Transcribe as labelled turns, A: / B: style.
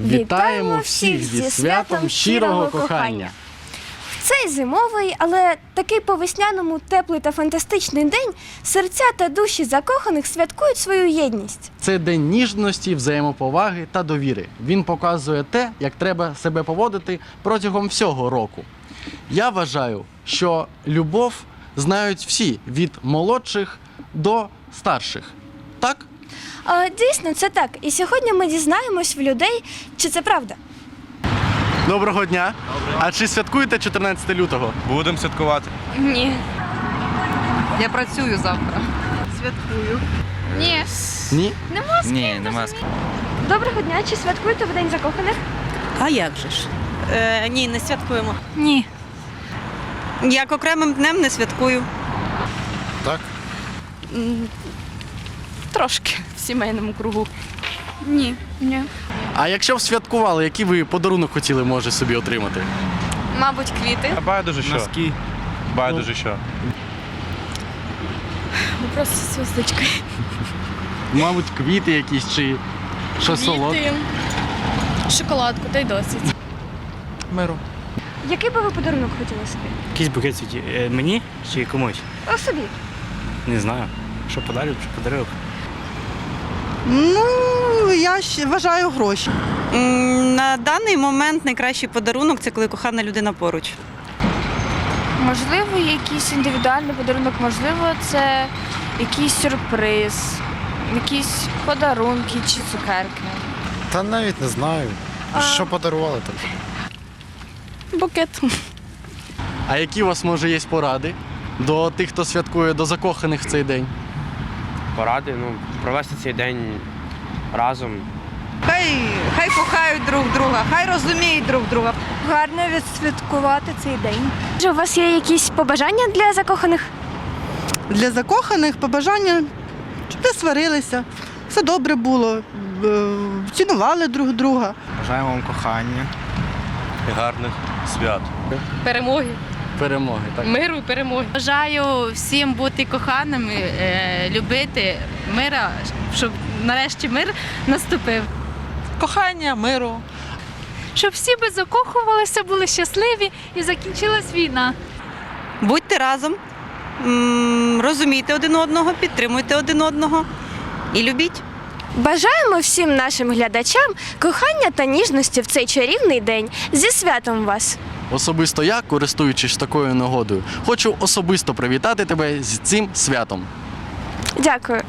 A: Вітаємо всіх зі святом щирого кохання!
B: Цей зимовий, але такий по весняному теплий та фантастичний день серця та душі закоханих святкують свою єдність.
A: Це день ніжності, взаємоповаги та довіри. Він показує те, як треба себе поводити протягом всього року. Я вважаю, що любов знають всі від молодших до старших. Так?
B: Дійсно, це так. І сьогодні ми дізнаємось в людей, чи це правда.
A: Доброго дня! А чи святкуєте 14 лютого?
C: Будемо святкувати.
D: Ні.
E: Я працюю завтра. Святкую.
D: Ні.
A: Ні?
C: Ні, нема.
B: Доброго дня, чи святкуєте в День закоханих?
F: А як же ж?
E: Е, ні, не святкуємо.
D: Ні.
E: Як окремим днем не святкую.
C: Так.
D: Трошки в сімейному кругу. Ні. Ні.
A: А якщо б святкували, який ви подарунок хотіли може собі отримати?
D: Мабуть, квіти.
C: А байдуже що? Носки. Байдуже що.
D: Ну просто зв'язочка.
A: Мабуть, квіти якісь чи що солодке?
D: Шоколадку, та й досить.
G: Миру.
B: Який би ви подарунок хотіли собі?
G: Якийсь букет цвітів. Е, Мені чи комусь?
B: О, собі.
G: Не знаю. Що подарю, що подарив.
F: Ну, я вважаю гроші.
E: На даний момент найкращий подарунок це коли кохана людина поруч.
D: Можливо, якийсь індивідуальний подарунок, можливо, це якийсь сюрприз, якісь подарунки чи цукерки.
H: Та навіть не знаю. Що подарували так?
D: Букет.
A: А які у вас може є поради до тих, хто святкує до закоханих в цей день?
I: Поради, ну, провести цей день разом.
E: Хай, хай кохають друг друга, хай розуміють друг друга.
B: Гарно відсвяткувати цей день. Чи у вас є якісь побажання для закоханих?
F: Для закоханих побажання, щоб не сварилися, все добре було, е, цінували друг друга.
H: Бажаємо вам кохання.
C: і Гарних свят.
D: Перемоги.
A: Перемоги, так?
D: Миру і перемоги.
J: Бажаю всім бути коханими, е, любити мира, щоб нарешті мир наступив.
E: Кохання, миру.
J: Щоб всі би закохувалися, були щасливі і закінчилась війна.
E: Будьте разом, розумійте один одного, підтримуйте один одного і любіть.
B: Бажаємо всім нашим глядачам кохання та ніжності в цей чарівний день. Зі святом вас!
A: Особисто я, користуючись такою нагодою, хочу особисто привітати тебе з цим святом.
B: Дякую.